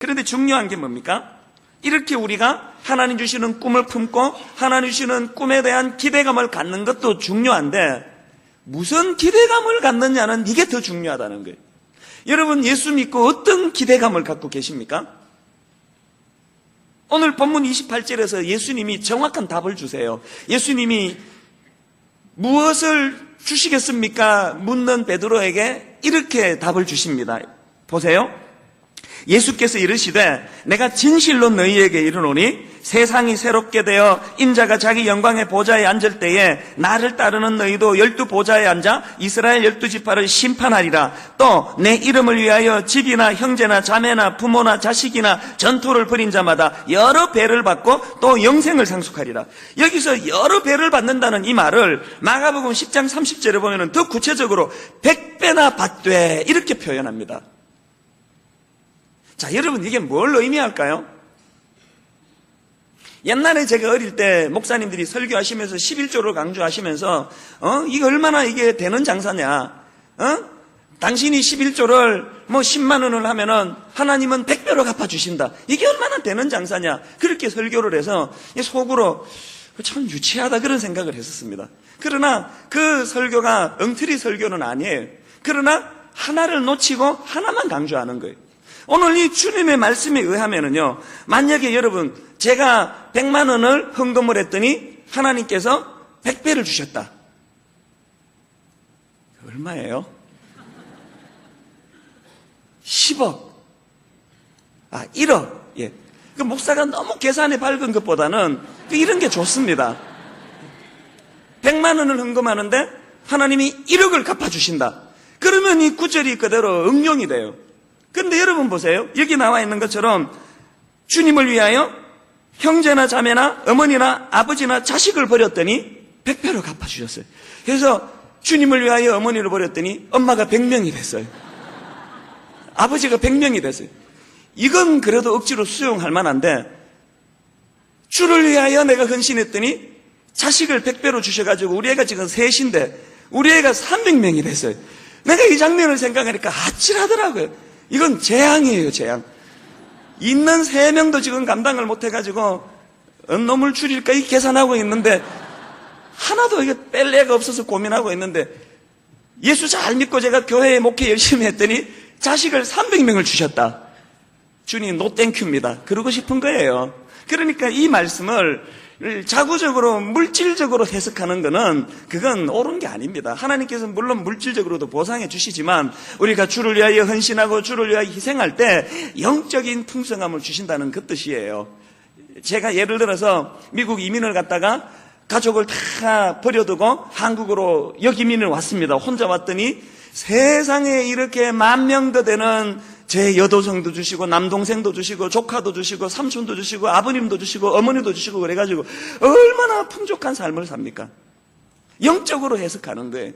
그런데 중요한 게 뭡니까? 이렇게 우리가 하나님 주시는 꿈을 품고 하나님 주시는 꿈에 대한 기대감을 갖는 것도 중요한데 무슨 기대감을 갖느냐는 이게 더 중요하다는 거예요. 여러분 예수 믿고 어떤 기대감을 갖고 계십니까? 오늘 본문 28절에서 예수님이 정확한 답을 주세요. 예수님이 무엇을 주시겠습니까? 묻는 베드로에게 이렇게 답을 주십니다. 보세요. 예수께서 이르시되 내가 진실로 너희에게 이르노니 세상이 새롭게 되어 인자가 자기 영광의 보좌에 앉을 때에 나를 따르는 너희도 열두 보좌에 앉아 이스라엘 열두 지파를 심판하리라. 또 내 이름을 위하여 집이나 형제나 자매나 부모나 자식이나 전토를 벌인 자마다 여러 배를 받고 또 영생을 상속하리라. 여기서 여러 배를 받는다는 이 말을 마가복음 10장 30절에 보면 더 구체적으로 백배나 받되 이렇게 표현합니다 자, 여러분, 이게 뭘 의미할까요? 옛날에 제가 어릴 때 목사님들이 설교하시면서 11조를 강조하시면서, 어, 이거 얼마나 이게 되는 장사냐, 어? 당신이 11조를 뭐 10만 원을 하면은 하나님은 100배로 갚아 주신다. 이게 얼마나 되는 장사냐. 그렇게 설교를 해서 속으로 참 유치하다 그런 생각을 했었습니다. 그러나 그 설교가 엉터리 설교는 아니에요. 그러나 하나를 놓치고 하나만 강조하는 거예요. 오늘 이 주님의 말씀에 의하면은요, 만약에 여러분, 제가 100만 원을 헌금을 했더니 하나님께서 100배를 주셨다. 얼마예요? 10억. 아, 1억. 예. 그 목사가 너무 계산에 밝은 것보다는 그 이런 게 좋습니다. 100만 원을 헌금하는데 하나님이 1억을 갚아주신다. 그러면 이 구절이 그대로 응용이 돼요. 그런데 여러분 보세요. 여기 나와 있는 것처럼 주님을 위하여 형제나 자매나 어머니나 아버지나 자식을 버렸더니 백배로 갚아주셨어요. 그래서 주님을 위하여 어머니를 버렸더니 엄마가 100명이 됐어요. 아버지가 100명이 됐어요. 이건 그래도 억지로 수용할 만한데 주를 위하여 내가 헌신했더니 자식을 100배로 주셔가지고 우리 애가 지금 셋인데 우리 애가 300명이 됐어요. 내가 이 장면을 생각하니까 아찔하더라고요. 이건 재앙이에요, 재앙. 있는 세 명도 지금 감당을 못 해가지고 어느 놈을 줄일까 이 계산하고 있는데 하나도 이게 뺄 애가 없어서 고민하고 있는데 예수 잘 믿고 제가 교회에 목회 열심히 했더니 자식을 300명을 주셨다. 주님 노 땡큐입니다. 그러고 싶은 거예요. 그러니까 이 말씀을 자구적으로 물질적으로 해석하는 것은 그건 옳은 게 아닙니다. 하나님께서 물론 물질적으로도 보상해 주시지만 우리가 주를 위하여 헌신하고 주를 위하여 희생할 때 영적인 풍성함을 주신다는 그 뜻이에요. 제가 예를 들어서 미국 이민을 갔다가 가족을 다 버려두고 한국으로 여기민을 왔습니다. 혼자 왔더니 세상에 이렇게 만 명도 되는 제 여도성도 주시고 남동생도 주시고 조카도 주시고 삼촌도 주시고 아버님도 주시고 어머니도 주시고 그래가지고 얼마나 풍족한 삶을 삽니까? 영적으로 해석하는 거예요.